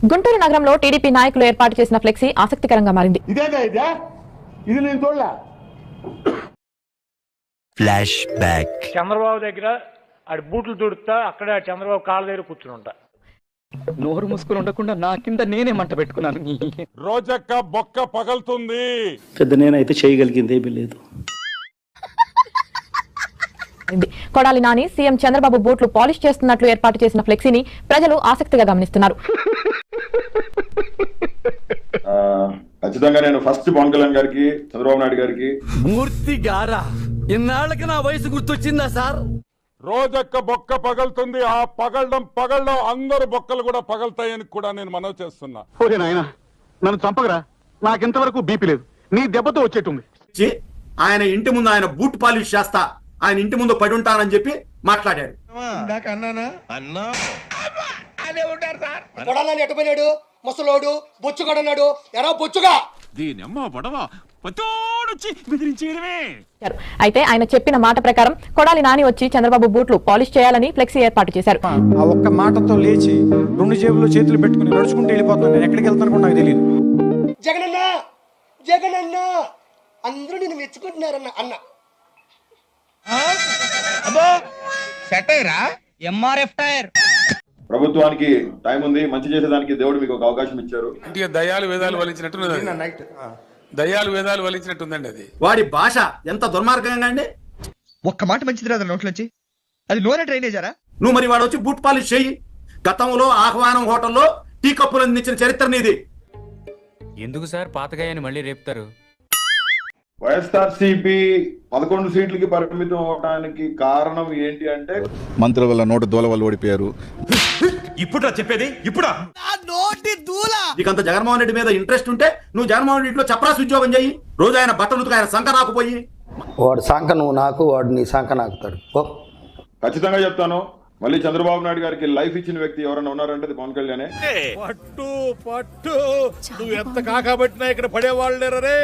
గుంటూరు నగరంలో టీడీపీ నాయకులు ఏర్పాటు చేసిన ఫ్లెక్సీ ఆసక్తికరంగా మారింది. ఇదేదా ఇదే? ఇది నేను చూడలే. ఫ్లాష్ బ్యాక్ చంద్రబాబు దగ్గర ఆడి బూట్లు తుడుతా అక్కడ చంద్రబాబు కాళ్ళ దగ్గర కూర్చుని ఉంటా. నోరు మూసుకుని ఉండకుండా నా కింద నేనే మంట పెట్టుకున్నాను. రోజక్క బొక్క పగలుతుంది. పెద్ద నేనైతే చేయగలిగింది ఏమీ లేదు. కొడాలి నాని సీఎం చంద్రబాబు బూట్లు పాలిష్ చేస్తున్నట్లు ఏర్పాటు చేసిన ఫ్లెక్సీని ప్రజలు ఆసక్తిగా గమనిస్తున్నారు ఆ, ఖచ్చితంగా నేను ఫస్ట్ పవన్ కళ్యాణ్ గారికి చంద్రబాబు నాయుడు గారికి. మూర్తి గారా ఇన్నాళ్ళకి నా వయసు గుర్తొచ్చిందా సార్? రోజక్క బొక్క పగలుతుంది ఆ పగలడం పగలడం అందరు బొక్కలు కూడా పగలుతాయని కూడా నేను మనవి చేస్తున్నా. ఓరే నాయన నన్ను చంపగరా నాకింతవరకు బీపీ లేదు. నీ దెబ్బతో వచ్చేటుంది వచ్చి ఆయన ఇంటి ముందు ఆయన బూట్ పాలిష్ చేస్తా ఆయన ఇంటి ముందు పడి ఉంటానని చెప్పి మాట్లాడాడు కొడాలని ఎట్టుపోయినాడు ముసలోడు బొచ్చుగడన్నాడు ఎరా బొచ్చుగా? చేశారు. అయితే ఆయన చెప్పిన మాట ప్రకారం కొడాలి నాని వచ్చి చంద్రబాబు బూట్లు పాలిష్ చేయాలని ఫ్లెక్సీ ఏర్పాటు చేశారు. ఆ ఒక్క మాటతో లేచి రెండు జేబుల్లో చేతులు పెట్టుకుని నడుచుకుంటూ వెళ్ళిపోతున్నాను. నేను ఎక్కడికి వెళ్తాను కూడా నాకు తెలియదు జగనన్న! జగనన్న! అందరూ నిన్ను మెచ్చుకుంటున్నారన్న అన్న. MRF tyre. ప్రభుత్వానికి టైం ఉంది మంచి చేసేదానికి దేవుడు మీకు ఒక అవకాశం ఇచ్చారు. దయాలు వేదాలు వలించినట్టు దయాలు వేదాలు వలించినట్టుందండి అది. వాడి భాష ఎంత దుర్మార్గంగా అండి? ఒక్క మాట మంచిది రాదు నోట్లోంచి అది నూనె డ్రైనేజారా నువ్వు మరి వాడు వచ్చి బూట్ పాలిష్ చెయ్యి గతంలో ఆహ్వానం హోటల్లో టీ కప్పులు అందించిన చరిత్ర నీది. ఎందుకు సార్? పాతగాయని మళ్ళీ రేపుతారు. వైఎస్ఆర్ సిపి పదకొండు సీట్లకి పరిమితం అవడానికి కారణం ఏంటి అంటే మంత్రుల వల్ల నోటు దోల వల్ల ఓడిపోయారు. ఇప్పుడా చెప్పేది? ఇప్పుడా? నీకంత జగన్మోహన్ రెడ్డి మీద ఇంట్రెస్ట్ ఉంటే నువ్వు జగన్మోహన్ రెడ్డిలో చపరాసి ఉద్యోగం చెయ్యి. రోజు ఆయన బట్టలు ఉతుకు ఆయన సంఖ రాకపోయి వాడు సంక నువ్వు నాకు వాడు నీ సంక నాకుతాడు ఖచ్చితంగా చెప్తాను. మళ్ళీ చంద్రబాబు నాయుడు గారికి లైఫ్ ఇచ్చిన వ్యక్తి ఎవరైనా ఉన్నారంటే అది పవన్ కళ్యాణే. పట్టు పట్టు. నువ్వు ఎంత కాకబట్టినా ఇక్కడ పడేవాళ్ళు రే